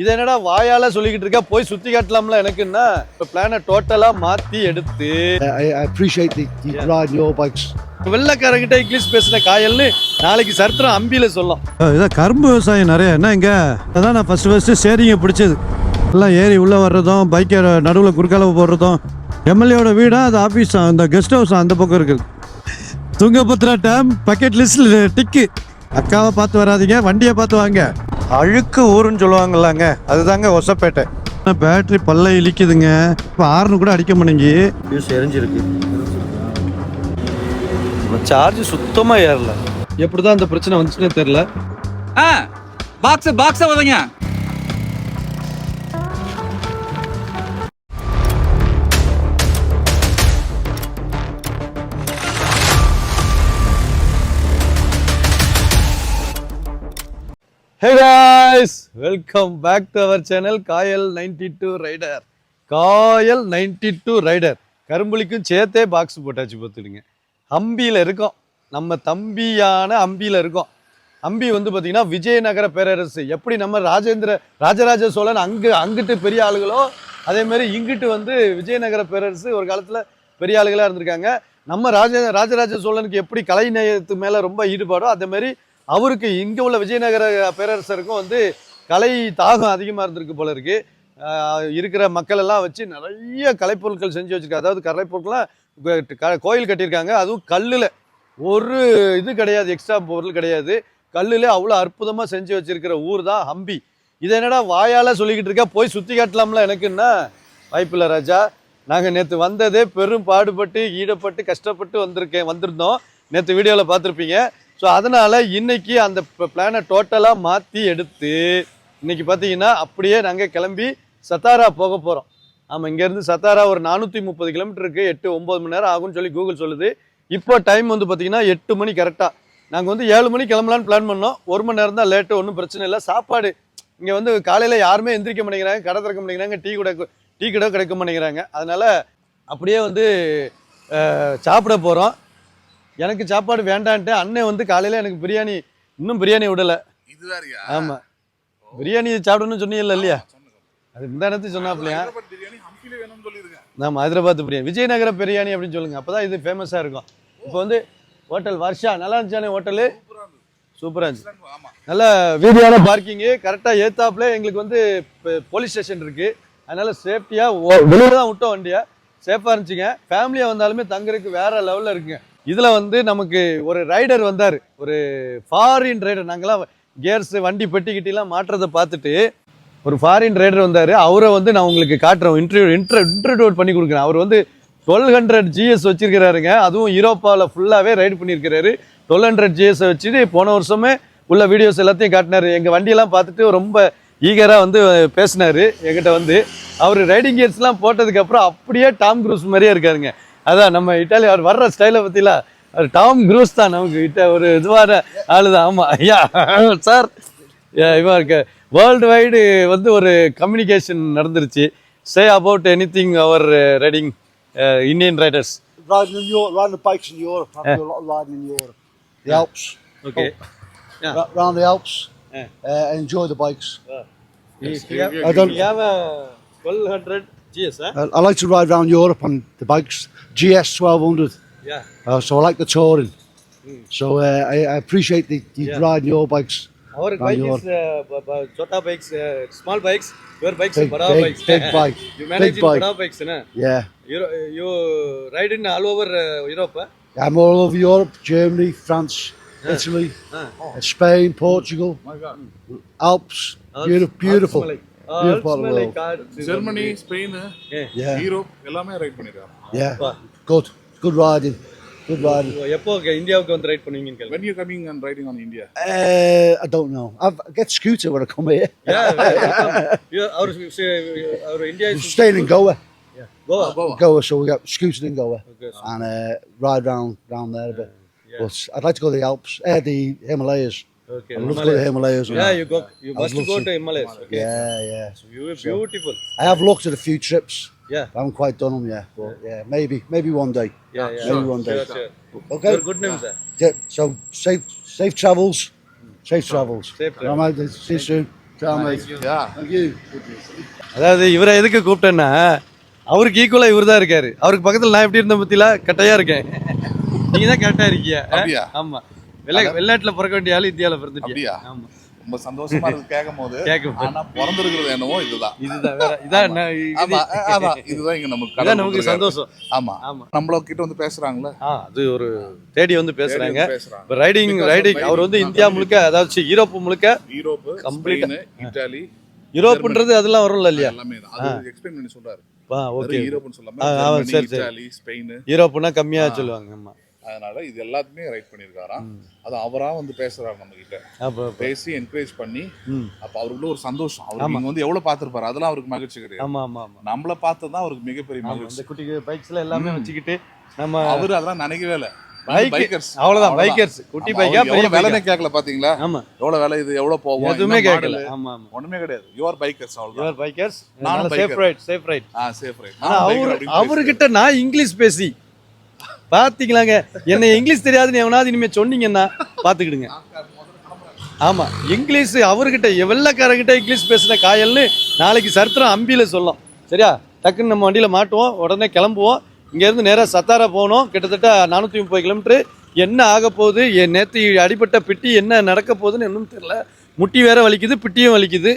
இது என்னடா வாயால சொல்லிக்கிட்டு இருக்க? போய் சுத்தி காட்டலாம்ல. எனக்குன்னா இப்ப பிளானை டோட்டலா மாத்தி எடுத்து. I, I appreciate the, the riding your bikes. வெள்ளக்காரங்கிட்ட இங்கிலீஷ் பேசின காயல்னு நாளைக்கு சரித்திரம் அம்பியில சொல்லும் இதான் கரும்பு விவசாயம் நிறைய. என்ன இங்கே? அதான் நான் ஃபஸ்ட்டு ஃபஸ்ட்டு சேரிங்க பிடிச்சது. எல்லாம் ஏறி உள்ளே வர்றதும் பைக்கை நடுவில் குறுக்கால போடுறதும் எம்எல்ஏவோட வீடா அது ஆஃபீஸ் அந்த கெஸ்ட் ஹவுஸ் அந்த பக்கம் இருக்குது. துங்கபத்ரா டேம் பக்கெட் லிஸ்ட்டில் டிக்கு அக்காவை பார்த்து வராதீங்க வண்டியை பார்த்து வாங்க. அழுக்கு ஊருன்னு சொல்லுவாங்கல்லாங்க. அதுதாங்க ஒசப்பேட்டை. பேட்டரி பல்ல இழிக்குதுங்க. இப்போ ஆறுனு கூட அடிக்க மாட்டேங்கி. ஃபியூஸ் எரிஞ்சிருக்கு. சார்ஜ் சுத்தமா ஏறல. எப்படிதான் அந்த பிரச்சனை வந்துச்சுன்னே தெரியல. ஆ பாக்ஸ் பாக்ஸ Udanga hey guys welcome back to our channel Kayal ninety two rider Kayal ninety two rider கரும்புலிக்கும் சேர்த்தே பாக்ஸ் போட்டாச்சு பார்த்துடுங்க. அம்பியில் இருக்கோம். நம்ம தம்பியான அம்பியில் இருக்கோம். அம்பி வந்து பார்த்திங்கன்னா விஜயநகர பேரரசு. எப்படி நம்ம ராஜேந்திர ராஜராஜ சோழன் அங்கு அங்கிட்டு பெரிய ஆளுகளோ அதேமாரி இங்கிட்டு வந்து விஜயநகர பேரரசு ஒரு காலத்தில் பெரிய ஆளுகளாக இருந்திருக்காங்க. நம்ம ராஜ ராஜராஜ சோழனுக்கு எப்படி கலைநயத்து மேலே ரொம்ப ஈடுபாடோ அதேமாரி அவருக்கு இங்கே உள்ள விஜயநகர பேரரசருக்கும் வந்து கலை தாகம் அதிகமாக இருந்திருக்கு போல இருக்கு. இருக்கிற மக்கள் எல்லாம் வச்சு நிறைய கலைப்பொருட்கள் செஞ்சு வச்சுருக்காங்க. அதாவது கலைப்பொருட்கள்லாம் க- கோயில் கட்டியிருக்காங்க. அதுவும் கல்லில். ஒரு இது கிடையாது எக்ஸ்ட்ரா பொருள் கிடையாது. கல்லில் அவ்வளோ அற்புதமாக செஞ்சு வச்சுருக்கிற ஊர் தான் ஹம்பி. இது என்னடா வாயால் சொல்லிக்கிட்டு இருக்கா? போய் சுற்றி காட்டலாம்ல எனக்குன்னா வாய்ப்பில்லை ராஜா. நாங்கள் நேற்று வந்ததே பெரும் பாடுபட்டு ஈடுபட்டு கஷ்டப்பட்டு வந்திருக்கேன் வந்திருந்தோம். நேற்று வீடியோவில் பார்த்துருப்பீங்க. ஸோ அதனால் இன்னைக்கு அந்த பிளானை டோட்டலாக மாற்றி எடுத்து இன்றைக்கி பார்த்தீங்கன்னா அப்படியே நாங்கள் கிளம்பி சத்தாரா போக போகிறோம் ஆமாம் இங்கேருந்து சத்தாரா ஒரு நானூற்றி முப்பது கிலோமீட்டருக்கு எட்டு ஒம்பது மணி நேரம் ஆகும்னு சொல்லி கூகுள் சொல்லுது. இப்போ டைம் வந்து பார்த்தீங்கன்னா எட்டு மணி கரெக்டாக நாங்கள் வந்து ஏழு மணி கிளம்பலான்னு பிளான் பண்ணோம். ஒரு மணி நேரம் தான் லேட்டு ஒன்றும் பிரச்சனை இல்லை. சாப்பாடு இங்கே வந்து காலையில் யாருமே எந்திரிக்க மாட்டேங்கிறாங்க கடை திறக்க மாட்டேங்கிறாங்க டீ கூட டீ கடை கிடைக்க மாட்டேங்கிறாங்க. அதனால் அப்படியே வந்து சாப்பிட போகிறோம் எனக்கு சாப்பாடு வேண்டான்ட்டு அண்ணன் வந்து காலையில் எனக்கு பிரியாணி இன்னும் பிரியாணி விடலை. ஆமாம் பிரியாணி சாப்பிடணும்னு சொன்னீங்கல்ல இல்லையா? அது இந்த இடத்துக்கு சொன்னாப்லையா நம்ம ஹைதராபாத் பிரியாணி. விஜயநகர பிரியாணி அப்படின்னு சொல்லுங்க. அப்பதான் இது ஃபேமஸாக இருக்கும். இப்போ வந்து ஹோட்டல் வர்ஷா நல்லா இருந்துச்சானே ஹோட்டலு? சூப்பராக இருந்துச்சு. நல்ல வீதியான பார்க்கிங்கு கரெக்டாக ஏத்தாப்புல எங்களுக்கு வந்து போலீஸ் ஸ்டேஷன் இருக்கு. அதனால சேஃப்டியாக வெளியில தான் விட்டோம் வண்டியை. சேஃபாக இருந்துச்சுங்க. ஃபேமிலியாக வந்தாலுமே தங்குறதுக்கு வேற லெவலில் இருக்குங்க. இதில் வந்து நமக்கு ஒரு ரைடர் வந்தார். ஒரு ஃபாரின் ரைடர் நாங்களாம் கேர்ஸு வண்டி பெட்டிக்கிட்டலாம் மாட்டுறதை பார்த்துட்டு ஒரு ஃபாரின் ரைடர் வந்தார். அவரை வந்து நான் உங்களுக்கு காட்டுறேன். இன்ட்ரியூ இன்ட்ர இன்ட்ரடியூட் பண்ணி கொடுக்குறேன். அவர் வந்து டுவெல் ஹண்ட்ரட் ஜிஎஸ் வச்சிருக்கிறாருங்க. அதுவும் யூரோப்பாவில் ஃபுல்லாகவே ரைடு பண்ணியிருக்கிறாரு. டுவெல் ஹண்ட்ரட் ஜிஎஸ் வச்சுட்டு போன வருஷமே உள்ள வீடியோஸ் எல்லாத்தையும் காட்டினாரு. எங்கள் வண்டியெல்லாம் பார்த்துட்டு ரொம்ப ஈகராக வந்து பேசினாரு. எங்கிட்ட வந்து அவர் ரைடிங் கியர்ஸ்லாம் போட்டதுக்கப்புறம் அப்படியே டாம் க்ரூஸ் மாதிரியே இருக்காருங்க. அதான் நம்ம இட்டாலி அவர் வர்ற ஸ்டைலை பற்றிலாம் அவர் டாம் க்ரூஸ் தான் நமக்கு கிட்ட ஒரு இதுவான ஆளு தான் ஆமாம் ஐயா சார் இவன் இருக்க வேர்ல்டு வைடு வந்து ஒரு கம்யூனிகேஷன் நடந்துருச்சு say about anything our riding Indian riders Riding in Europe, riding the bikes in Europe. I do a lot of riding in Europe. The Alps. Okay Ra- round the Alps. Yeah. Uh, I enjoy the bikes. I I don't. have a 1200 GS, huh? I, I like to ride around Europe on the bikes. GS 1200. Yeah. Uh, so I like the touring. So uh, I, I appreciate the, the Yeah. riding your bikes. Our bike Europe. is uh, b- b- Chota bikes, uh, small bikes. Your bikes, Big, bada big, bikes. big bike. you manage Big in bike. bada bikes, na? Yeah. You, you ride in all over uh, Europe, huh? I'm all over Europe, Germany, France, Italy, Ah. uh, Spain, Portugal, Alps. Beautiful, beautiful. Alps Beautiful Alps Malay world. cards. Germany Spain Yeah. Yeah, Europe எல்லாமே ride பண்ணிருக்காங்க yeah. Wow. Good, good riding. Good riding. எப்போ இந்தியாவுக்கு வந்து right பண்ணுவீங்கன்னு கேள்வி when you coming and riding on India Uh, I don't know. I've, I get scooter when I come here. Yeah, welcome. You- our, our India I'm is staying in Goa. Goa. Goa. Goa, so we got scooter in Goa Okay, so- and uh, ride round round there a bit. Yeah. But I'd like to go to the Alps, uh, the Himalayas. Okay. I'd love to go to the Himalayas. Himalayas. and Yeah, that. you go. You I'd must love go to. to Himalayas. Okay. Yeah, yeah. You are beautiful. I have looked at a few trips. Yeah. I haven't quite done them yet, but yeah, maybe, maybe one day. Yeah, yeah. Maybe one day. Sure, sure. Okay. Your good name, sir. Yeah, so safe, safe travels. Safe travels. Safe travels. All right, see you soon. Ciao, mate. Yeah. Thank you. அதாவது இவரை எதுக்கு கூப்பிட்டேன்னா அவருக்கு ஈக்குவலா இவர் தான் இருக்காரு அவருக்கு பக்கத்துல நான் எப்படி இருந்த பத்தில கட்டையா இருக்கேன் நீங்க தான் கரெக்டா இருக்கீங்க ஆ? அப்படியா? ஆமா வெள்ளை வெளிநாட்டுல பிறக்க வேண்டிய ஆளு இந்தியால பிறந்துட்டியா? ஆமா. ரொம்ப சந்தோஷமா இருக்கு கேட்கும் போது. ஆனா பிறந்திருக்கிறது என்னவோ இதுதான். இதுதான் இதான் அதான். இதுதான் இங்க நமக்கு நமக்கு. சந்தோஷம். ஆமா. ஆமா. நம்மள கிட்ட வந்து பேசுறாங்களே? அது ஒரு தேடி வந்து பேசுறாங்க. ரைடிங் ரைடிங் அவர் வந்து. இந்தியா முழுக்க அதாவது யூரோப் முழுக்க யூரோப். ஸ்பெயின் இத்தாலி யூரோப்ன்றது அதெல்லாம் வரும்ல இல்லையா? எல்லாமே. அது எக்ஸ்பிளைன் பண்ணி சொல்றாரு. ஓகே. யூரோப்னு சொல்லாம. Italy Spain. யூரோப்னா கம்மியா சொல்லுவாங்க ஆமா. அதனால இது எல்லாத்தையுமே ரைட் பண்ணிருக்காராம் அது அவரா வந்து பேசுறாரு நம்ம கிட்ட பேசி என்கரேஜ் பண்ணி அப்ப அவருக்குள்ள ஒரு சந்தோஷம். அவர் நீங்க வந்து எவ்வளவு பாத்துருப்பாரு அதெல்லாம் அவருக்கு மகிழ்ச்சி கிடையாது. ஆமா ஆமா நம்மள பார்த்ததான் அவருக்கு மிகப்பெரிய மகிழ்ச்சி. குட்டி பைக்ஸ்ல எல்லாமே வச்சுக்கிட்டு நம்ம அவரு அதெல்லாம் நினைக்கவே இல்ல. பைக்கர்ஸ் அவ்வளவுதான் பைக்கர்ஸ் குட்டி பைக்கா பெரிய கேட்கல பாத்தீங்களா? ஆமா. எவ்வளவு விலை இது? எவ்வளவு போகும் எதுவுமே கேட்கல? ஆமா ஆமா. ஒண்ணுமே கிடையாது. யுவர் பைக்கர்ஸ் அவ்வளவுதான். யுவர் பைக்கர்ஸ் நானும் சேஃப். ரைட் சேஃப் ரைட் ஆ சேஃப் ரைட் அவரு அவர்கிட்ட நான் இங்கிலீஷ் பேசி பார்த்தீங்களாங்க என்ன இங்கிலீஷ் தெரியாதுன்னு எவனாவது இனிமேல் சொன்னீங்கன்னா பார்த்துக்கிடுங்க ஆமாம் இங்கிலீஷ் அவர்கிட்ட வெள்ளக்காரங்கிட்ட இங்கிலீஷ் பேசின காயல்னு நாளைக்கு சரித்திரம் அம்பியில் சொல்லும். சரியா? டக்குன்னு நம்ம வண்டியில் மாட்டுவோம் உடனே கிளம்புவோம். இங்கேருந்து நேராக சத்தாரா போகணும். கிட்டத்தட்ட நானூற்றி முப்பது கிலோமீட்ரு என்ன ஆக போகுது? என் நேற்று அடிபட்ட பிட்டி என்ன நடக்க போகுதுன்னு இன்னும் தெரில முட்டி வேற வலிக்குது பிட்டியும் வலிக்குது.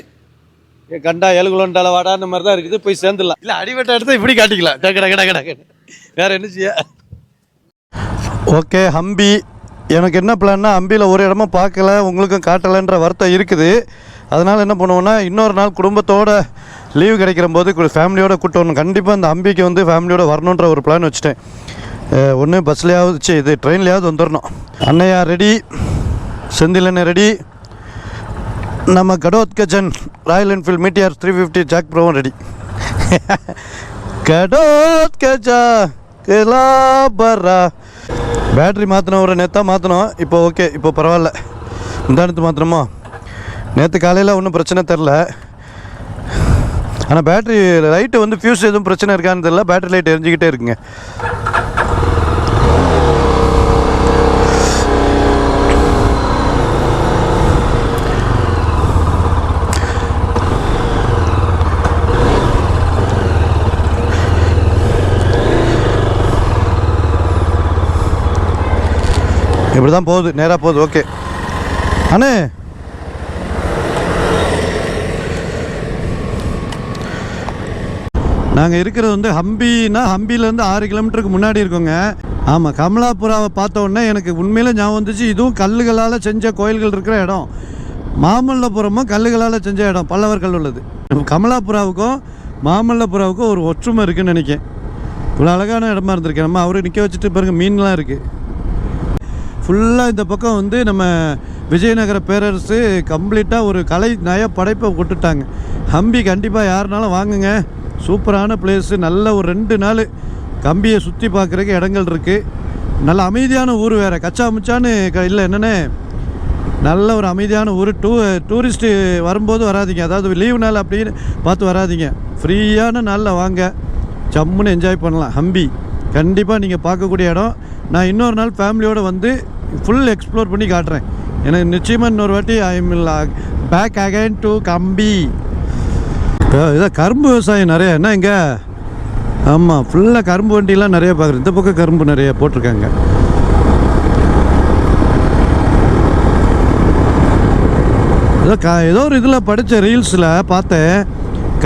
கண்டா ஏழு வாடா அந்த மாதிரி தான் இருக்குது. போய் சேர்ந்துடலாம். இல்லை அடிபட்ட இடத்த இப்படி காட்டிக்கலாம். டக்கு டக்கு டக்கு டக்கு வேற என்ன செய்ய? ஓகே ஹம்பி. எனக்கு என்ன பிளான்னா அம்பியில் ஒரு இடமும் பார்க்கல உங்களுக்கும் காட்டலைன்ற வருத்தம் இருக்குது. அதனால் என்ன பண்ணுவோன்னா இன்னொரு நாள் குடும்பத்தோட லீவு கிடைக்கிற போது ஃபேமிலியோட கூட்டு வரணும். கண்டிப்பாக அந்த அம்பிக்கு வந்து ஃபேமிலியோட வரணுன்ற ஒரு பிளான் வச்சுட்டேன். ஒன்று பஸ்லையாவது சரி இது ட்ரெயின்லையாவது வந்துடணும் அன்னையா ரெடி செந்திலண்ணே ரெடி நம்ம Ghatotkachan Royal Enfield Meteor three fifty Jack ப்ரோவும் ready Ghatotkacha கிலாபரா பேட்ரி மாற்றினோம் ஒரு நேற்றா மாற்றினோம் இப்போ ஓகே இப்போ பரவாயில்ல. முந்தானத்து மாத்திரமோ நேற்று காலையில் ஒன்றும் பிரச்சனை தெரில ஆனால் பேட்ரி லைட்டு வந்து ஃபியூஸ் எதுவும் பிரச்சனை இருக்கான்னு தெரில பேட்ரி லைட் எரிஞ்சிக்கிட்டே இருக்குங்க. இப்படி தான் போகுது நேராக போகுது ஓகே அண்ணே. நாங்கள் இருக்கிறது வந்து ஹம்பினா ஹம்பிலேருந்து ஆறு கிலோமீட்டருக்கு முன்னாடி இருக்கோங்க. ஆமாம் கமலாபுராவை பார்த்த உடனே எனக்கு உண்மையில் ஞாபகம் வந்துச்சு இதுவும் கல்லுகளால் செஞ்ச கோயில்கள் இருக்கிற இடம். மாமல்லபுரமும் கல்லுகளால் செஞ்ச இடம் பல்லவர் கல் உள்ளது. கமலாபுராவுக்கும் மாமல்லபுராவுக்கும் ஒரு ஒற்றுமை இருக்குதுன்னு நினைக்கிறேன். இவ்வளோ அழகான இடமா இருந்திருக்கு நம்ம அவரை நிற்க வச்சுட்டு பாருங்கள் மீன்லாம் இருக்குது ஃபுல்லாக இந்த பக்கம் வந்து நம்ம விஜயநகர பேரரசு கம்ப்ளீட்டாக ஒரு கலை நய படைப்பை விட்டுட்டாங்க ஹம்பி கண்டிப்பாக யாருனாலும் வாங்குங்க. சூப்பரான பிளேஸு நல்ல ஒரு ரெண்டு நாள் கம்பியை சுற்றி பார்க்குறக்கு இடங்கள் இருக்குது நல்ல அமைதியான ஊர் வேறு. கச்சா முச்சான்னு க இல்லை என்னென்ன? நல்ல ஒரு அமைதியான ஊர். டூ டூரிஸ்ட்டு வரும்போது வராதீங்க. அதாவது லீவு நாள் அப்படின்னு பார்த்து வராதிங்க. ஃப்ரீயான நாளில் வாங்க. ஜம்முன்னு என்ஜாய் பண்ணலாம். ஹம்பி கண்டிப்பாக நீங்கள் பார்க்கக்கூடிய இடம். நான் இன்னொரு நாள் ஃபேமிலியோடு வந்து ஃபுல் எக்ஸ்ப்ளோர் பண்ணி காட்டுறேன். எனக்கு நிச்சயமாக இன்னொரு வாட்டி I will back again to Hampi. இப்போ இதான் கரும்பு விவசாயம் நிறையா என்ன இங்கே? ஆமாம் ஃபுல்லாக கரும்பு வண்டிலாம் நிறைய பார்க்குறேன் இந்த பக்கம் கரும்பு நிறைய போட்டிருக்காங்க. ஏதோ க ஏதோ ஒரு இதில் படித்த ரீல்ஸில் பார்த்தேன்.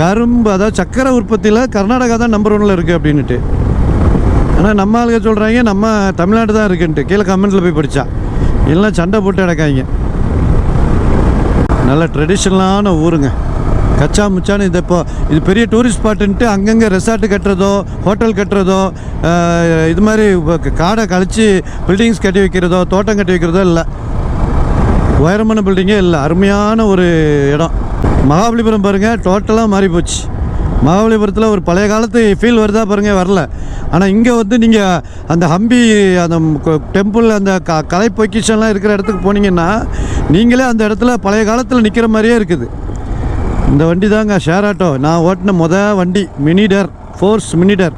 கரும்பு அதாவது சக்கரை உற்பத்தியில் கர்நாடகா தான் நம்பர் ஒன்னில் இருக்குது அப்படின்ட்டு ஆனால் நம்ம ஆளுங்க சொல்கிறாங்க நம்ம தமிழ்நாடு தான் இருக்குன்ட்டு. கீழே கமெண்ட்டில் போய் படித்தா எல்லாம் சண்டை போட்டு கிடக்காங்க நல்ல ட்ரெடிஷ்னலான ஊருங்க. கச்சா முச்சான்னு இது இப்போ இது பெரிய டூரிஸ்ட் ஸ்பாட்டுன்ட்டு அங்கங்கே ரெசார்ட்டு கட்டுறதோ ஹோட்டல் கட்டுறதோ இது மாதிரி காடை கழித்து பில்டிங்ஸ் கட்டி வைக்கிறதோ தோட்டம் கட்டி வைக்கிறதோ இல்லை. உயரமான பில்டிங்கே இல்லை. அருமையான ஒரு இடம். மகாபலிபுரம் பாருங்கள் டோட்டலாக மாறி போச்சு மகாபலிபுரத்தில் ஒரு பழைய காலத்து ஃபீல் வருதா பாருங்க வரல. ஆனால் இங்கே வந்து நீங்கள் அந்த ஹம்பி அந்த டெம்பிள் அந்த க கலை பொக்கிஷன்லாம் இருக்கிற இடத்துக்கு போனீங்கன்னா நீங்களே அந்த இடத்துல பழைய காலத்தில் நிற்கிற மாதிரியே இருக்குது. இந்த வண்டி தாங்க ஷேர் ஆட்டோ. நான் ஓட்டின முத வண்டி மினிடர் ஃபோர்ஸ் மினிடர்.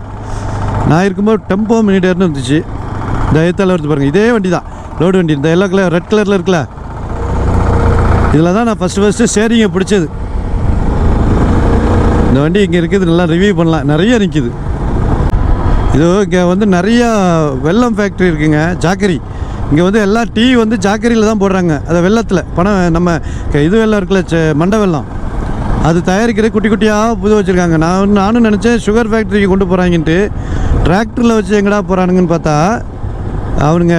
நான் இருக்கும்போது டெம்போ மினிடர்னு இருந்துச்சு. இந்த எழுத்தால வருது பாருங்கள் இதே வண்டி தான் லோடு வண்டி இந்த எல்லோ கலர் ரெட் கலரில் இருக்குல்ல. இதில் தான் நான் ஃபஸ்ட்டு ஃபஸ்ட்டு ஷேரிங்கை பிடிச்சது. இந்த வண்டி இங்கே இருக்குது நல்லா ரிவ்யூ பண்ணலாம். நிறைய நிற்கிது இது இங்கே வந்து நிறையா வெல்லம் ஃபேக்ட்ரி இருக்குங்க ஜாக்கரி. இங்கே வந்து எல்லா டீ வந்து ஜாக்கரியில் தான் போடுறாங்க. அதை வெள்ளத்தில் பணம் நம்ம க- இது வெள்ளம் இருக்குல்ல மண்டை வெள்ளம் அது தயாரிக்கிற குட்டி குட்டியாக புது வச்சுருக்காங்க. நான் நானும் நினச்சேன் சுகர் ஃபேக்ட்ரிக்கு கொண்டு போகிறாங்கன்ட்டு டிராக்டரில் வச்சு எங்கடா போகிறானுங்கன்னு பார்த்தா அவனுங்க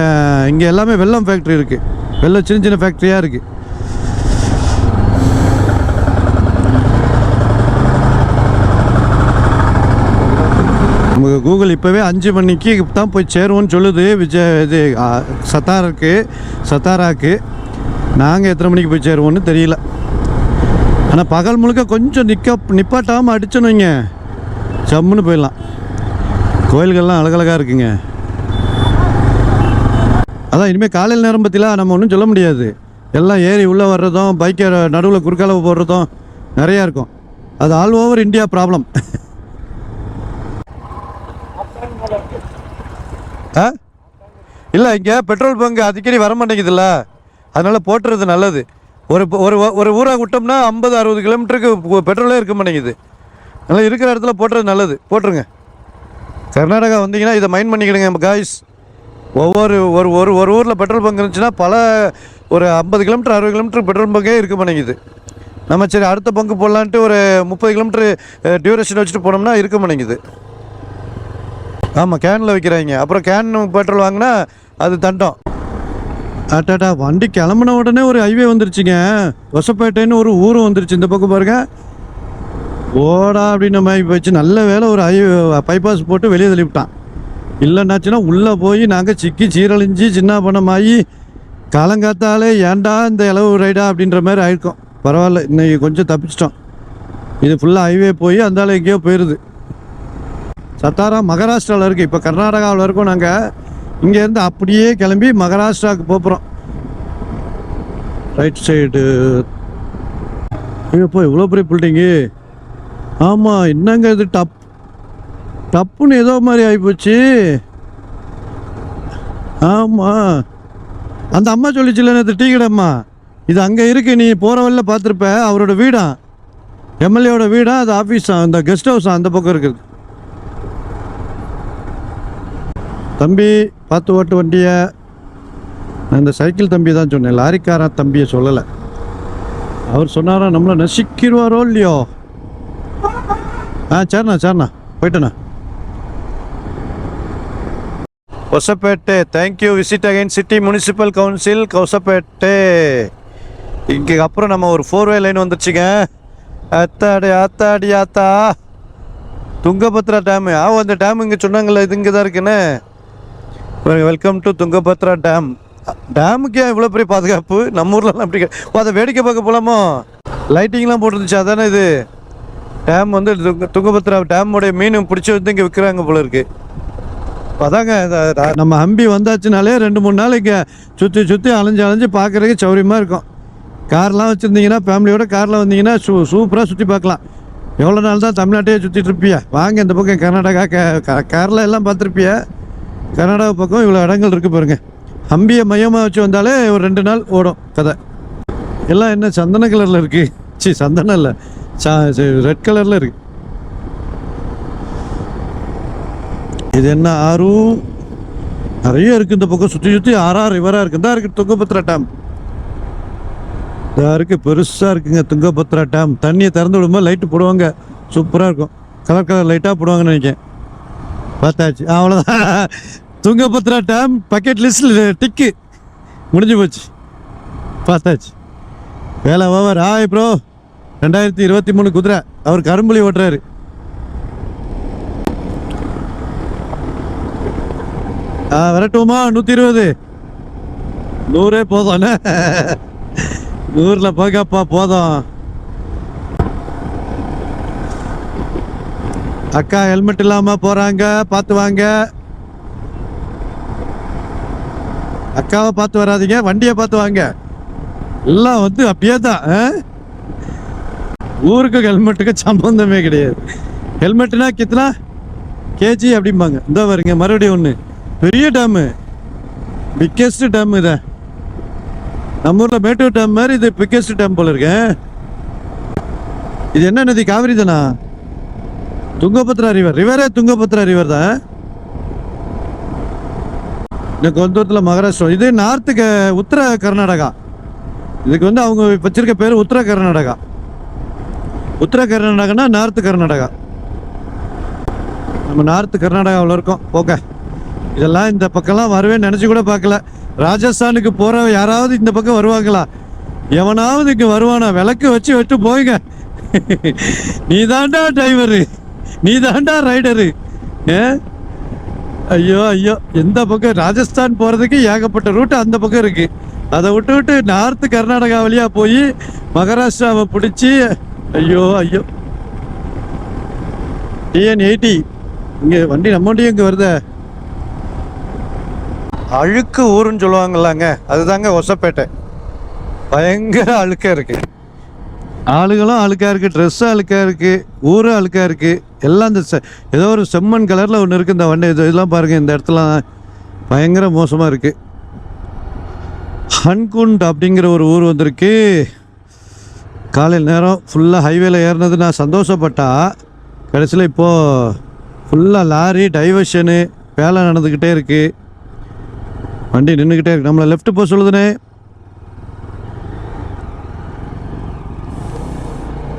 இங்கே எல்லாமே வெல்லம் ஃபேக்ட்ரி இருக்குது வெள்ளம் சின்ன சின்ன ஃபேக்ட்ரியாக இருக்குது கூகுள் இப்போவே அஞ்சு மணிக்கு தான் போய் சேருவோன்னு சொல்லுது. விஜய் இது ஆ, சத்தாராக்கு சத்தாராக்கு. நாங்கள் எத்தனை மணிக்கு போய் சேருவோன்னு தெரியல. ஆனால் பகல் முழுக்க கொஞ்சம் நிற்க நிப்பாட்டாமல் அடிச்சணும் வைங்க. ஜம்முன்னு போயிடலாம். கோயில்கள்லாம் அழகழகாக இருக்குங்க. அதான் இனிமேல் காலையில் நேரம் பற்றிலாம் நம்ம ஒன்றும் சொல்ல முடியாது. எல்லாம் ஏறி உள்ளே வர்றதும் பைக்கை நடுவில் குறுக்கால போடுறதும் நிறையா இருக்கும். அது ஆல் ஓவர் இந்தியா ப்ராப்ளம் ஆ? இல்லை இங்கே பெட்ரோல் பங்கு அடிக்கடி வர மாட்டேங்குதுல்ல அதனால் போட்டுறது நல்லது. ஒரு ஒரு ஒரு ஊராக விட்டோம்னா ஐம்பது அறுபது கிலோமீட்டருக்கு பெட்ரோலே இருக்க மாட்டேங்குது. அதனால் இருக்கிற இடத்துல போட்டுறது நல்லது. போட்டுருங்க. கர்நாடகா வந்தீங்கன்னா இதை மைண்ட் பண்ணிக்கிடுங்க காய்ஸ் ஒவ்வொரு ஒரு ஒரு ஒரு ஊரில் பெட்ரோல் பங்க் இருந்துச்சுன்னா பல ஒரு ஐம்பது கிலோமீட்டர் அறுபது கிலோமீட்டர் பெட்ரோல் பங்கே இருக்க மாட்டேங்குது. நம்ம சரி அடுத்த பங்கு போடலான்ட்டு ஒரு முப்பது கிலோமீட்டர் டியூரேஷன் வச்சுட்டு போனோம்னா இருக்க மாட்டேங்குது. ஆமாம் கேனில் வைக்கிறாங்க. அப்புறம் கேன் பெட்ரோல் வாங்கினா அது தண்டம். அட்டாட்டா வண்டி கிளம்புன உடனே ஒரு ஹைவே வந்துருச்சுங்க. ஒசப்பேட்டைன்னு ஒரு ஊரும் வந்துருச்சு. இந்த பக்கம் பாருங்க. ஓடா அப்படின்ற மாதிரி போயிடுச்சு. நல்ல வேலை ஒரு ஹைவே பைபாஸ் போட்டு வெளியே தள்ளிவிட்டான். இல்லைன்னாச்சுன்னா உள்ளே போய் நாங்கள் சிக்கி சீரழிஞ்சு சின்ன பணமாகி காலங்காத்தாலே ஏன்டா இந்த இளவு ரைடா அப்படின்ற மாதிரி ஆயிருக்கும். பரவாயில்ல இன்னைக்கு கொஞ்சம் தப்பிச்சிட்டோம். இது ஃபுல்லாக ஹைவே போய் அந்தால எங்கேயோ போயிடுது சத்தாரா மகாராஷ்டிராவில் இருக்குது இப்போ கர்நாடகாவில் இருக்கோம் நாங்கள் இங்கேருந்து அப்படியே கிளம்பி மகாராஷ்டிராவுக்கு போகிறோம் ரைட் சைடு ஐயோப்போ இவ்வளோ பெரிய பில்டிங்கு ஆமாம் என்னங்க இது டப் டப்புன்னு ஏதோ மாதிரி ஆகிப்போச்சு ஆமாம் அந்த அம்மா சொல்லிச்சுல நேற்று டீ கடைம்மா. இது அங்கே இருக்கு நீ போகிற வழியில் பார்த்துருப்ப. அவரோட வீடா. எம்எல்ஏவோட வீடா அது ஆஃபீஸா அந்த கெஸ்ட் ஹவுஸா அந்த பக்கம் இருக்குது. தம்பி பார்த்து ஓட்டு வண்டியை. நான் இந்த சைக்கிள் தம்பி தான் சொன்னேன். லாரிக்காரன் தம்பியை சொல்லலை. அவர் சொன்னாரா நம்மளை நசிக்கிடுவாரோ இல்லையோ? ஆ சரிண்ணா சரிண்ணா. போயிட்டண்ணா. Hosapete thank you visit again city municipal council Hosapete. இங்கே அப்புறம் நம்ம ஒரு ஃபோர் வே லைன் வந்துருச்சுங்க. அத்தாடி அத்தாடி ஆத்தா. துங்கபத்ரா டேமு ஆ அந்த டேம் இங்கே சொன்னாங்களே இது இங்கே தான் இருக்குன்னு. வெல்கம் டு துங்கபத்ரா டேம் டேமுக்கு ஏன் இவ்வளோ பெரிய பாதுகாப்பு? நம்ம ஊர்லலாம் அப்படி ஓ அதை வேடிக்கை பார்க்க போகலாமோ லைட்டிங்லாம் போட்டுருந்துச்சு அதானே இது? டேம் வந்து துங்க துங்கபத்ரா டேமுடைய மீன் பிடிச்சி வந்து இங்கே விற்கிறாங்க போல இருக்கு. அதாங்க நம்ம ஹம்பி வந்தாச்சுனாலே ரெண்டு மூணு நாள் இங்கே சுற்றி சுற்றி அலைஞ்சு அலைஞ்சு பார்க்குறதுக்கு சௌரியமாக இருக்கும். கார்லாம் வச்சுருந்தீங்கன்னா ஃபேமிலியோட காரில் வந்தீங்கன்னா சூ சூப்பராக சுற்றி பார்க்கலாம். எவ்வளோ நாள் தான் தமிழ்நாட்டையே சுற்றிட்டு இருப்பியா? வாங்க இந்த பக்கம் கர்நாடகா கேரளா எல்லாம் பார்த்துருப்பிய? கர்நாடகா பக்கம் இவ்வளோ இடங்கள் இருக்குது பாருங்க. ஹம்பியை மையமாக வச்சு வந்தாலே ஒரு ரெண்டு நாள் ஓடும் கதை. எல்லாம் என்ன சந்தன கலரில் இருக்குது சி சந்தனம் இல்லை. சா ரெட் கலரில் இருக்குது இது என்ன ஆறும் நிறைய இருக்கு இந்த பக்கம். சுற்றி சுற்றி ஆறா ரிவராக இருக்கு. தான் இருக்கு துங்கபத்ரா டேம் இதாக இருக்குது பெருசாக இருக்குங்க துங்கபத்ரா டேம் தண்ணியை திறந்து விடும்போது லைட்டு போடுவாங்க. சூப்பராக இருக்கும். கலர் கலர் லைட்டாக போடுவாங்கன்னு நினைக்கிறேன். பார்த்தாச்சு. அவ்வளோதான் துங்கபத்ரா டேம் பக்கெட் லிஸ்ட்டில் டிக்கு முடிஞ்சு போச்சு. பார்த்தாச்சு. வேலை ஓவர் ஆய் ப்ரோ ரெண்டாயிரத்தி இருபத்தி மூணு குதிரை. அவர் கரும்புலி ஓட்டுறாரு. ஆ வரட்டுமா நூற்றி இருபது. நூறே போதும். நூறில் போகப்பா போதும். அக்கா ஹெல்மெட் இல்லாமல் போகிறாங்க பார்த்து வாங்க. அக்காவை பார்த்து வராதீங்க வண்டியை பார்த்து வாங்க. எல்லாம் வந்து அப்படியே தான் ஆ? ஊருக்கு ஹெல்மெட்டுக்கு சம்பந்தமே கிடையாது. ஹெல்மெட்னா கித்தனா? கேஜி அப்படிம்பாங்க. இந்த வருங்க மறுபடியும் ஒன்று பெரிய டேமு பிக்கெஸ்ட் டேம் இதை. நம்ம ஊரில் மேட்டூர் டேம் மாதிரி இது பிக்கெஸ்ட் டேம் போல இருக்கேன் இது என்ன நதி? காவிரி தானா? துங்கபத்ரா ரிவர் ரிவரே துங்கபத்ரா ரிவர் தான். இந்த கொஞ்ச தூரத்தில் மகாராஷ்டிரா. இது நார்த்துக்கு உத்தர கர்நாடகா. இதுக்கு வந்து அவங்க வச்சிருக்க பேர் உத்தர கர்நாடகா. உத்தர கர்நாடகானா நார்த்து கர்நாடகா. நம்ம நார்த்து கர்நாடகாவில் இருக்கோம். போக்க இதெல்லாம் இந்த பக்கம்லாம் வருவேன்னு நினச்சி கூட பார்க்கல. ராஜஸ்தானுக்கு போகிற யாராவது இந்த பக்கம் வருவாங்களா? எவனாவது இங்கே வருவானா? விளக்கு வச்சு விட்டு போய்ங்க. நீ தாண்டா டிரைவரு நீ தாண்டா ரைடரு. ஏ? ஐயோ ஐயோ. எந்த பக்கம்? ராஜஸ்தான் போகிறதுக்கு ஏகப்பட்ட ரூட்டு அந்த பக்கம் இருக்குது அதை விட்டு விட்டு நார்த்து கர்நாடகா வழியாக போய் மகாராஷ்டிராவை பிடிச்சி ஐயோ ஐயோ. TN eighty. இங்கே வண்டி நம்ம வண்டியும் இங்கே வருத. அழுக்கு ஊருன்னு சொல்லுவாங்கல்லாங்க. அதுதாங்க ஒசப்பேட்டை. பயங்கர அழுக்காக இருக்குது ஆளுகளும் அழுக்காக இருக்குது ட்ரெஸ்ஸும் அழுக்காக இருக்குது ஊரும் அழுக்கா இருக்குது எல்லாம் இந்த செ- ஏதோ ஒரு செம்மண் கலரில் ஒன்று இருக்குது இந்த வண்டி. இது இதெல்லாம் பாருங்கள் இந்த இடத்துல பயங்கர மோசமாக இருக்குது ஹன்குண்ட் அப்படிங்கிற ஒரு ஊர் வந்திருக்கு. காலையில் நேரம் ஃபுல்லாக ஹைவேல ஏறினது நான் சந்தோஷப்பட்டா. கடைசியில் இப்போது ஃபுல்லாக லாரி டைவர்ஷனு வேலை நடந்துக்கிட்டே இருக்குது வண்டி நின்றுக்கிட்டே இருக்குது நம்மளை லெஃப்ட் போக சொல்லுதுனே.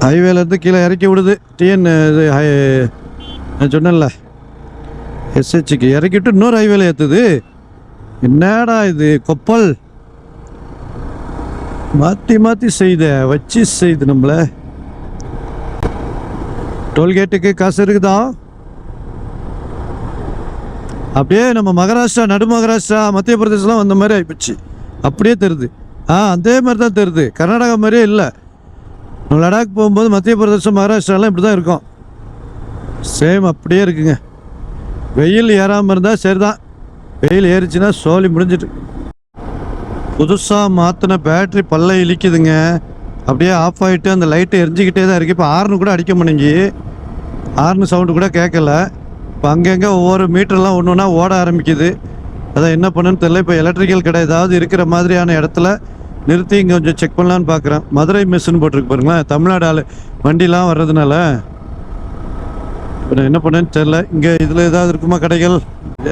ஹைவேலேருந்து கீழே இறக்கி விடுது. டிஎன் இது ஹை நான் சொன்னேன்ல. எஸ்ஹெச்சுக்கு இறக்கிட்டு இன்னொரு ஹைவேல ஏற்றுது என்னடா இது கொப்பல்? மாற்றி மாற்றி செய்த வச்சு செய்து நம்மளை. டோல்கேட்டுக்கு காசு இருக்குதா? அப்படியே நம்ம மகாராஷ்டிரா நடு மகாராஷ்டிரா மத்திய பிரதேசலாம் வந்த மாதிரி ஆயிப்போச்சு. அப்படியே தெரியுது. ஆ அதே மாதிரி தான் தெரியுது. கர்நாடகா மாதிரியே இல்லை. லடாக் போகும்போது மத்திய பிரதேசம் மகாராஷ்டிராலாம் இப்படி தான் இருக்கும். சேம் அப்படியே இருக்குங்க. வெயில் ஏறாமல் இருந்தால் சரிதான். வெயில் ஏறிச்சுன்னா சோலி முடிஞ்சிட்டு. புதுசாக மாற்றின பேட்ரி பல்ல இழிக்குதுங்க. அப்படியே ஆஃப் ஆகிட்டு அந்த லைட்டு எரிஞ்சிக்கிட்டே தான் இருக்குது இப்போ ஆர்னு கூட அடிக்க முடிஞ்சு. ஆர்னு சவுண்டு கூட கேட்கல இப்போ அங்கங்கே ஒவ்வொரு மீட்டர்லாம் ஒன்று ஒன்றா ஓட ஆரம்பிக்குது. அதான் என்ன பண்ணுன்னு தெரியல. இப்போ எலக்ட்ரிக்கல் கடை ஏதாவது இருக்கிற மாதிரியான இடத்துல நிறுத்தி இங்கே கொஞ்சம் செக் பண்ணலான்னு பார்க்குறேன் மதுரை மெஸ்ஸுன்னு போட்டிருக்கு பாருங்களேன். தமிழ்நாடு ஆள் வண்டிலாம் வர்றதுனால. இப்போ என்ன பண்ணேன்னு தெரில இங்கே இதில் ஏதாவது இருக்குமா கடைகள்?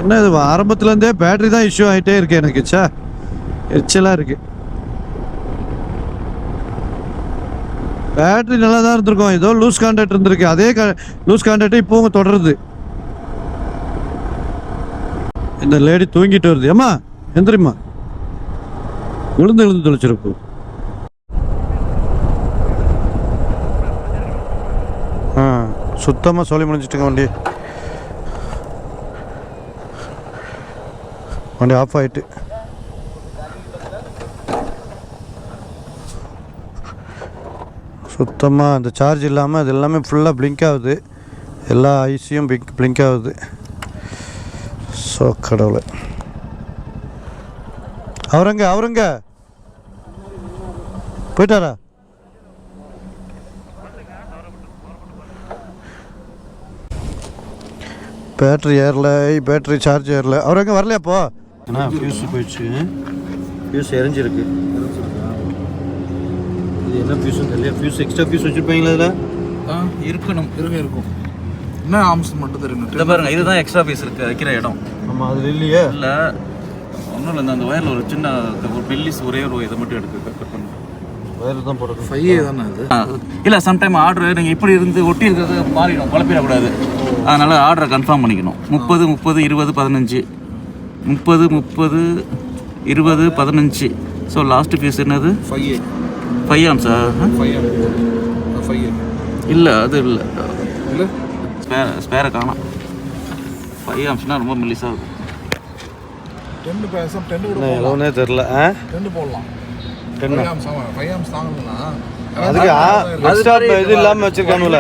என்ன இது ஆரம்பத்துலேருந்தே பேட்டரி தான் இஷ்யூ ஆகிட்டே இருக்கு எனக்கு சே எரிச்சலாக இருக்குது பேட்டரி நல்லா தான் இருந்திருக்கும். ஏதோ லூஸ் கான்டாக்ட் இருந்திருக்கு. அதே லூஸ் கான்டாக்ட் இப்போவும் தொடருது. இந்த லேடி தூங்கிட்டு வருது. ஏம்மா எந்திரிம்மா. விழுந்து விழுந்து தொலைச்சிருப்பு ஆ சுத்தமாக சொல்லி முடிஞ்சிட்டுங்க வண்டி. வண்டி ஆஃப் ஆகிட்டு சுத்தமாக அந்த சார்ஜ் இல்லாமல் அது எல்லாமே ஃபுல்லாக பிளிங்க் ஆகுது. எல்லா ஐசியும் பிங்க் பிளிங்க் ஆகுது. ஸோ கடவுளை. அவருங்க அவருங்க. போயிட்டாரா? பேட்ரி ஏறல பேட்ரி சார்ஜ் ஏறல. அவர் எங்கே வரலையாப்போ அண்ணா ஃபியூஸ் போயிடுச்சு. ஃபியூஸ் எரிஞ்சிருக்கு. இது என்ன ஃபியூஸ் தெரியல. ஃபியூஸ் எக்ஸ்ட்ரா ஃபியூஸ் வச்சுருப்பீங்களா இதில்? ஆ இருக்கணும். இருங்க இருக்கும். என்ன ஆம்ஸ் மட்டும் இதை தெரியும் பாருங்க இதுதான் எக்ஸ்ட்ரா பீஸ் இருக்கு. வைக்கிற இடம். ஆமாம் அதில் இல்லையே. இல்ல. ஒன்றும் இல்லை அந்த ஒயரில் ஒரு சின்ன ஒரு பெல்லிஸ் ஒரே ஒரு இதை மட்டும் எடுத்து கட் பண்ணு. வேறு தான் போடுறது ஃபைவ் தானே அது? இல்ல சம்டைம் ஆர்டர் நீங்க இப்படி இருந்து ஒட்டி இருக்கிறது மாறிடும் குழப்பிடக்கூடாது. அதனால ஆர்டரை கன்ஃபார்ம் பண்ணிக்கணும். முப்பது முப்பது இருபது பதினஞ்சு. முப்பது முப்பது இருபது பதினஞ்சு. ஸோ லாஸ்ட் ஃபீஸ் என்னது? ஃபைவ் ஃபைவ் ஆம்ஸா ஃபைவ் ஃபைவ் இல்லை அது இல்லை. இல்லை? ஸ்பேர் ஸ்பேரை காணோம். ஃபைவ் ஆம்ஸ்னால் ரொம்ப மெல்லிஸாக இருக்கும். டென்னு டென்னு எவ்வளோனே தெரில ஆ? டென்னு போடலாம். அதுக்கு? இது இல்லாமல் வச்சுருக்கானுல.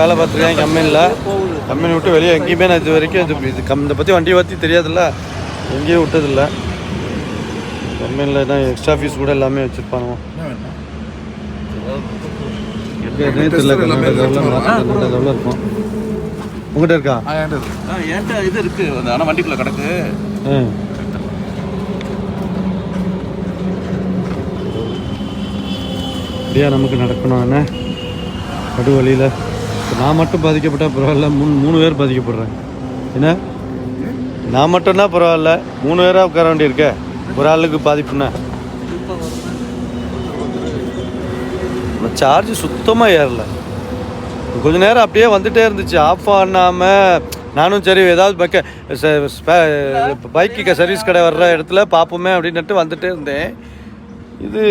வேலை பார்த்துருக்கேன் கம்பெனியில் கம்பெனி விட்டு வெளியே எங்கேயுமே நான் இது வரைக்கும் இது இது கம் இதை பற்றி வண்டியை பற்றி தெரியாதுல்ல. எங்கேயும் விட்டதில்ல. கம்பெனியில் தான் எக்ஸ்ட்ரா ஃபீஸ் கூட எல்லாமே என்ன கர்நாடகாவில் இருக்கும். உங்கள்கிட்ட இருக்கா? ஆ என்கிட்ட இது இருக்குது ஆனால் வண்டிக்குள்ளே கிடக்கு. இப்படியா நமக்கு நடக்கணும் என்ன? நடு வழியில். நான் மட்டும் பாதிக்கப்பட்டால் பரவாயில்ல மூணு மூணு பேர் பாதிக்கப்படுறேன் என்ன? நான் மட்டும்னா பரவாயில்ல மூணு பேராக உட்கார வேண்டியிருக்க. ஒரு ஆளுக்கு பாதிப்புண்ணா சார்ஜ் சுத்தமாக ஏறல. கொஞ்ச நேரம் அப்படியே வந்துட்டே இருந்துச்சு. ஆஃப் பண்ணாமல் நானும் சரி ஏதாவது பைக்க பைக்கு சர்வீஸ் கடை வர்ற இடத்துல பார்ப்போமே அப்படின்னுட்டு வந்துட்டே இருந்தேன். இது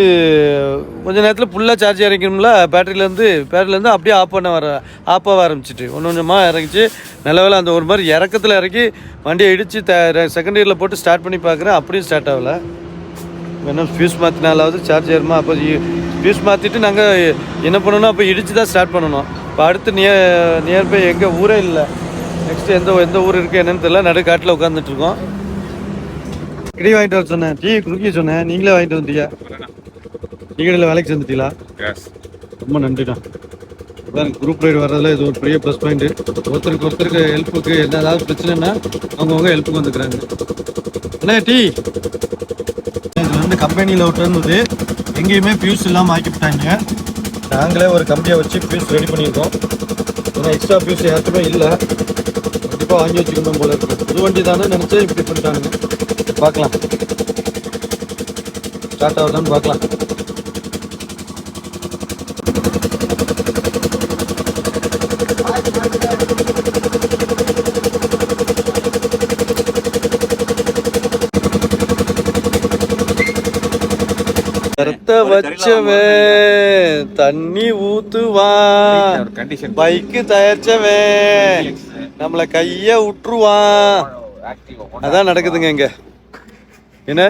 கொஞ்ச நேரத்தில் ஃபுல்லாக சார்ஜ் இறக்கணும்ல பேட்டரியிலேருந்து பேட்டரியிலேருந்து அப்படியே ஆஃப் பண்ண வர ஆஃப் ஆக ஆரம்பிச்சிட்டு ஒன்று கொஞ்சமாக இறங்கிச்சு. நல்ல வேலை அந்த ஒரு மாதிரி இறக்கத்தில் இறக்கி வண்டியை இடித்து த செகண்ட் இயரில் போட்டு ஸ்டார்ட் பண்ணி பார்க்குறேன். அப்படியும் ஸ்டார்ட் ஆகலை. வேணும் ஃபியூஸ் மாற்றினாலாவது சார்ஜ் ஏறுமா? அப்போ ஃபியூஸ் மாற்றிட்டு நாங்கள் என்ன பண்ணணும்? அப்போ இடித்து தான் ஸ்டார்ட் பண்ணணும். இப்போ அடுத்து நியர் நியர்பை எங்கள் ஊரே இல்லை. நெக்ஸ்ட் எந்த எந்த ஊர் இருக்குது என்னென்னு தெரியல. நடுக்காட்டில் உட்காந்துட்டு இருக்கோம். இடி வாங்கிட்டு வர சொன்னேன். டீ குறுக்கி சொன்னேன். நீங்களே வாங்கிட்டு வந்தீங்க. டீ கடையில் வேலைக்கு சேர்ந்துட்டீங்களா? ரொம்ப நன்றிண்ணா அதான் குரூப் ரைடு வர்றதுல இது ஒரு பெரிய ப்ளஸ் பாயிண்ட் ஒருத்தருக்கு ஒருத்தருக்கு ஹெல்ப்புக்கு என்ன ஏதாவது பிரச்சனைனா அவங்கவுங்க ஹெல்ப்புக்கு வந்துக்கிறாங்க. அண்ணே டீ. வந்து கம்பெனியில் விட்டுருந்தது எங்கேயுமே ஃபியூஸ் இல்லாமல் ஆக்கிவிட்டாங்க. நாங்களே ஒரு கம்பியை வச்சு ஃபியூஸ் ரெடி பண்ணியிருக்கோம். நான் எக்ஸ்ட்ரா ஃபியூஸ் யாருக்குமே இல்லை. கண்டிப்பாக வாங்கி வச்சுக்கணும் போல இருக்கு. புது வண்டி தானே நினச்சா இப்படி பண்ணிட்டானுங்க. பார்க்கலாம். ஸ்டார்ட் ஆகுதான்னு பார்க்கலாம். கருத்த வச்சவன். தண்ணி ஊத்துவான். பைக்கு தயாரிச்சவன். நம்மள கைய விட்டுருவான் அதான் நடக்குதுங்க இங்க. என்ன?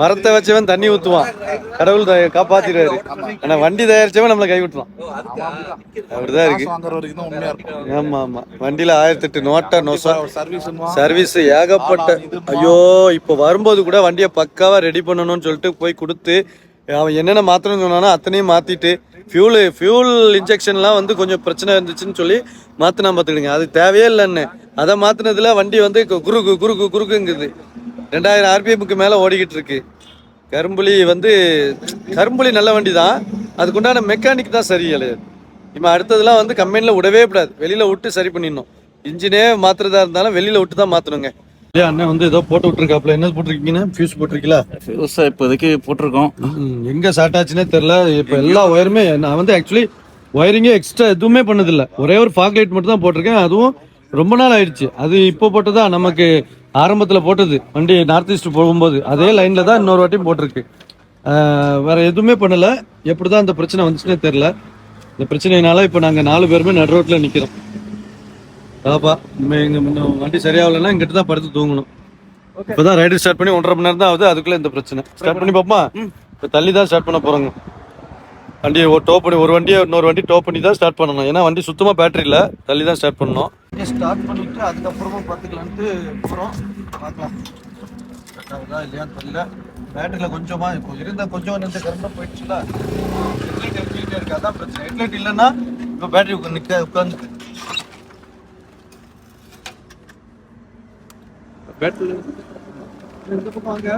மரத்தை வச்சவன் தண்ணி ஊத்துவான். கடவுள் காப்பாத்திடுறாரு ஆனா வண்டி தயாரிச்சவன் நம்மள கை விட்டுருவான் அப்படிதான் இருக்கு. ஆமா ஆமா. வண்டியில ஆயிரத்தி எட்டு நோட்டா நோசா சர்வீஸ் சர்வீஸ் ஏகப்பட்ட ஐயோ இப்போ வரும்போது கூட வண்டியை பக்காவா ரெடி பண்ணணும்னு சொல்லிட்டு போய் கொடுத்து அவன் என்னென்ன மாத்தணும்னு சொன்னானோ அத்தனையும் மாத்திட்டு ஃபியூல் ஃபியூல் இன்ஜெக்ஷன்லாம் வந்து கொஞ்சம் பிரச்சனை இருந்துச்சுன்னு சொல்லி மாத்தினா பார்த்துக்கிடுங்க. அது தேவையே இல்லைன்னு. அதை மாத்தினதுல வண்டி வந்து குறுக்கு குறுக்கு குறுக்குங்குது. ரெண்டாயிரம் ஆர்பிஎம்க்கு மேலே ஓடிக்கிட்டு இருக்கு கரும்புலி வந்து கரும்புலி நல்ல வண்டி தான் அதுக்குண்டான மெக்கானிக் தான் சரியில்லை. இப்போ அடுத்ததெல்லாம் வந்து கம்பெனியில் விடவே கூடாது. வெளியில் விட்டு சரி பண்ணிடணும். இன்ஜினே மாற்றுறதா இருந்தாலும் வெளியில் விட்டு தான் மாற்றணுங்க இல்லையா அண்ணன் வந்து ஏதோ போட்டு விட்டுருக்காப்ல என்ன போட்டிருக்கீங்கன்னா ஃபியூஸ் போட்டிருக்கீங்களா? ஃபியூஸை இப்போதைக்கு போட்டிருக்கோம். எங்க ஸ்டார்ட் ஆச்சுன்னே தெரியல. இப்போ எல்லா ஒயருமே நான் வந்து ஆக்சுவலி ஒயரிங்கே எக்ஸ்ட்ரா எதுவுமே பண்ணதில்ல. ஒரே ஒரு ஃபாக் லைட் மட்டும் தான் போட்டிருக்கேன். அதுவும் ரொம்ப நாள் ஆயிடுச்சு. அது இப்போ போட்டதா நமக்கு ஆரம்பத்தில் போட்டது. வண்டி நார்த் ஈஸ்ட் போகும்போது. அதே லைனில் தான் இன்னொரு வாட்டியும் போட்டிருக்கு. வேற எதுவுமே பண்ணல. எப்படி தான் அந்த பிரச்சனை வந்துச்சுன்னே தெரியல. இந்த பிரச்சனையினால இப்போ நாங்கள் நாலு பேருமே நடு ரோட்டில் நிற்கிறோம் பாப்பா இனிமே இங்க முன்ன வண்டி சரியாகலைன்னா இங்கிட்ட தான் படுத்து தூங்கணும். இப்போதான் ரைடு ஸ்டார்ட் பண்ணி ஒன்றரை மணி நேரம் தான் ஆகுது அதுக்குள்ள இந்த பிரச்சனை. ஸ்டார்ட் பண்ணி பார்ப்போமா இப்போ தள்ளி தான் ஸ்டார்ட் பண்ண போறாங்க. வண்டியை ஒரு டோ பண்ணி ஒரு வண்டியை இன்னொரு வண்டி டோ பண்ணி தான் ஸ்டார்ட் பண்ணணும். ஏன்னா வண்டி சுத்தமா பேட்டரி இல்ல தள்ளி தான் ஸ்டார்ட் பண்ணணும். ஸ்டார்ட் பண்ணிட்டு அதுக்கப்புறமா பார்த்துக்கலான்ட்டு போகிறோம் பார்க்கலாம். ஆகுதா இல்லையான்னு தெரியல. பேட்டரியில கொஞ்சமா இப்போ இருந்த கொஞ்சம் இருந்த கரண்ட் போயிடுச்சுல. ஹெட்லைட் எரிஞ்சுக்கிட்டே இருக்கு அதான் பிரச்சனை. ஹெட்லைட் இல்லைன்னா இப்போ பேட்டரி நிற்க உட்காந்து பேட்டில் எந்த பக்கம் வாங்க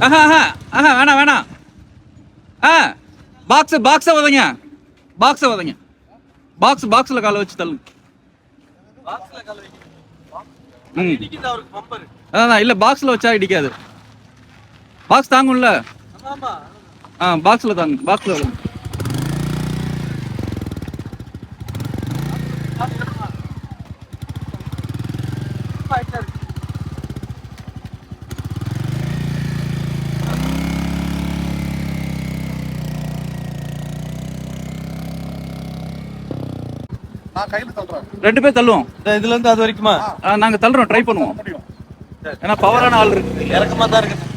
ஆஹா ஆஹா ஆஹா வேணாம் வேணாம். ஆ பாக்ஸு பாக்ஸை வதங்க பாக்ஸை வதங்க. பாக்ஸ் பாக்ஸில் காலை வச்சு தள்ளுங்க. ம். அதான் இல்லை பாக்ஸில் வச்சா இடிக்காது. பாக்ஸ் தாங்கும்ல? ஆ பாக்ஸில் தாங்க பாக்ஸில் வதங்க ரெண்டு பேர் தள்ளுவோம். இதுல இருந்து அது வரைக்குமா? நாங்க தள்ளுறோம் ட்ரை பண்ணுவோம். ஏன்னா பவரான ஆள் இருக்கு. இறக்கமா தான் இருக்குது.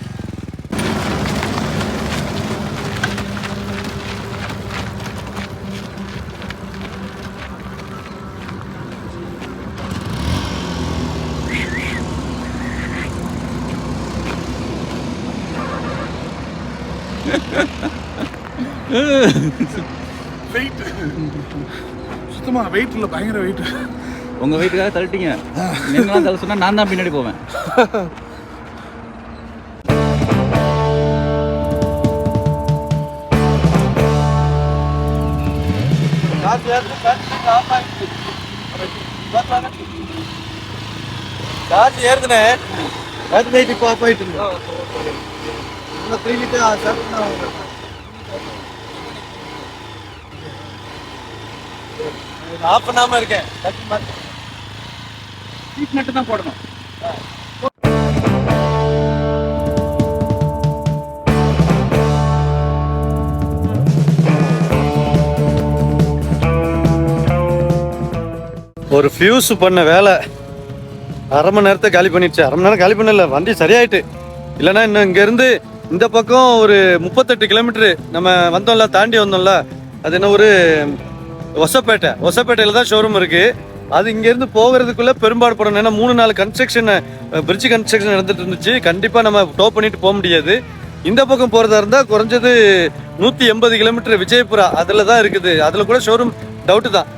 Fate. சுத்தமா வெயிட் இல்லை பயங்கர வெயிட் உங்க வீட்டுக்காக தள்ளிட்டீங்க. நீங்களாம் தள்ள சொன்னா நான் தான் பின்னாடி போவேன். சார்ஜ் ஏறுதுனே அது நைட்டு ஆயிட்டு இருந்தோம் த்ரீ லிட்டர் ஆஃப் பண்ணாம இருக்கேன். சீட் மட்டும் தான் போடணும். ஒரு ஃபியூஸ் பண்ண வேலை. அரை மணி நேரத்தை காலி பண்ணிடுச்சு. அரை மணி நேரம் காலி பண்ணல. வண்டி சரியாயிட்டு. இல்லைன்னா இன்னும் இங்கேருந்து இந்த பக்கம் ஒரு முப்பத்தெட்டு கிலோமீட்டரு நம்ம வந்தோம்ல தாண்டி வந்தோம்ல அது என்ன ஒரு ஒசப்பேட்டை. ஒசப்பேட்டையில் தான் ஷோரூம் இருக்குது அது இங்கேருந்து போகிறதுக்குள்ளே பெரும்பாடு படணும் ஏன்னா மூணு நாலு கன்ஸ்ட்ரக்ஷன் பிரிட்ஜ் கன்ஸ்ட்ரக்ஷன் நடந்துட்டு இருந்துச்சு. கண்டிப்பாக நம்ம டோ பண்ணிட்டு போக முடியாது. இந்த பக்கம் போகிறதா இருந்தால் குறைஞ்சது நூற்றி எண்பது கிலோமீட்டர் விஜயபுரா அதில் தான் இருக்குது. அதில் கூட ஷோரூம் டவுட்டு தான்.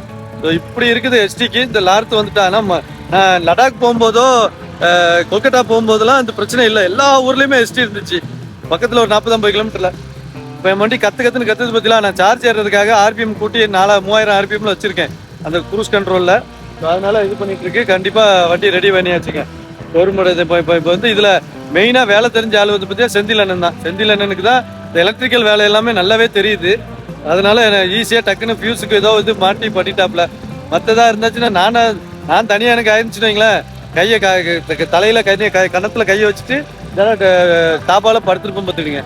இப்படி இருக்குது எஸ்டிக்கு இந்த லார்த்து வந்துட்டாங்கன்னா நான் லடாக் போகும்போதோ கொல்கட்டா போகும்போதெல்லாம் இந்த பிரச்சனை இல்லை. எல்லா ஊர்லேயுமே எஸ்டி இருந்துச்சு. பக்கத்தில் ஒரு நாற்பது ஐம்பது கிலோமீட்டரில் இப்போ என் வண்டி கற்று கற்றுன்னு கற்றுது பற்றிலாம் நான் சார்ஜ் ஏறுறதுக்காக ஆர்பிஎம் கூட்டி நாலா மூவாயிரம் ஆர்பிஎம்ல வச்சுருக்கேன். அந்த குரூஸ் கண்ட்ரோலில் ஸோ அதனால இது பண்ணிட்டு இருக்கு. கண்டிப்பாக வண்டி ரெடி பண்ணியாச்சுங்க. கவர்மெண்ட் இப்போ இப்போ இப்போ வந்து இதில் மெயினாக வேலை தெரிஞ்ச ஆள் வந்து பார்த்தீங்கன்னா செந்தில் அண்ணன் தான். செந்தில் அண்ணனுக்கு தான் இந்த எலக்ட்ரிக்கல் வேலை எல்லாமே நல்லாவே தெரியுது. அதனால ஈஸியாக டக்குன்னு ஃபியூஸுக்கு ஏதோ இது மாட்டி பண்ணிட்டாப்ல. மற்றதாக இருந்துச்சுன்னா நானாக நான் தனியாக எனக்கு ஆயிருந்துச்சுன்னு வைங்களேன். கையை க தலையில் கை க- கையை வச்சுட்டு இதெல்லாம் படுத்துருப்போம் பார்த்துடுங்க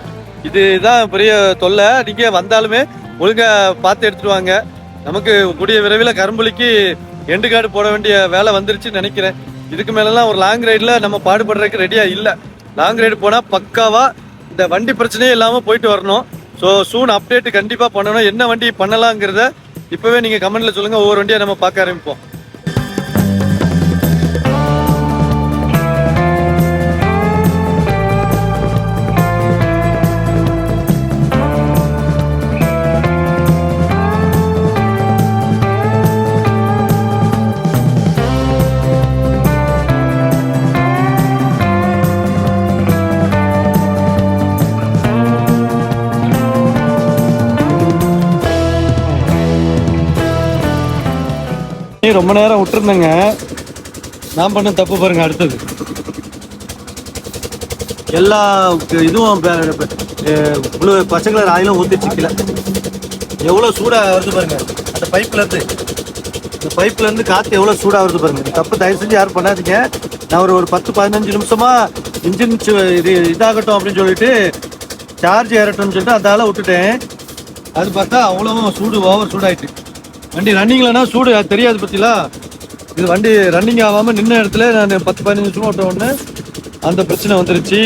இதுதான் பெரிய தொல்லை. நீங்கள் வந்தாலுமே ஒழுங்காக பார்த்து எடுத்துட்டு வாங்க. நமக்கு கூடிய விரைவில் கரும்புலிக்கு எண்டு கார்டு போட வேண்டிய வேலை வந்துருச்சுன்னு நினைக்கிறேன். இதுக்கு மேலெல்லாம் ஒரு லாங் ரைடில் நம்ம பாடுபடுறதுக்கு ரெடியாக இல்லை. லாங் ரைடு போனால் பக்காவாக இந்த வண்டி பிரச்சனையே இல்லாமல் போயிட்டு வரணும். ஸோ சூன் அப்டேட் கண்டிப்பாக பண்ணணும். என்ன வண்டி பண்ணலாங்கிறத இப்போவே நீங்கள் கமெண்ட்டில் சொல்லுங்கள் ஒவ்வொரு வண்டியை நம்ம பார்க்க ஆரம்பிப்போம். ரொம்ப நேரம் விட்டுருந்தேங்க. நான் பண்ண தப்பு பாருங்க அடுத்தது. எல்லா இதுவும் ப்ளூ பச்சை கலர் ஆயிலும் ஊற்றிச்சு கீழே எவ்வளோ சூடாக வருது பாருங்க. அந்த பைப்லேருந்து இந்த பைப்லேருந்து காற்று எவ்வளோ சூடாக வருது பாருங்க. தப்பு தயவு செஞ்சு யாரும் பண்ணாதீங்க. நான் ஒரு ஒரு பத்து பதினஞ்சு நிமிஷமா இன்ஜின் இது இதாகட்டும் அப்படின்னு சொல்லிட்டு சார்ஜ் ஏறட்டும்னு சொல்லிட்டு அதால விட்டுட்டேன். அது பார்த்தா அவ்வளோ சூடு ஓவர் சூடாயிட்டு. வண்டி ரன்னிங்லனா சூடு தெரியாது பத்திலா? இது வண்டி ரன்னிங் ஆகாம நின்ன இடத்துல நான் பத்து பதினஞ்சு நிமிஷம் ஓட்ட உடனே அந்த பிரச்சனை வந்துருச்சு.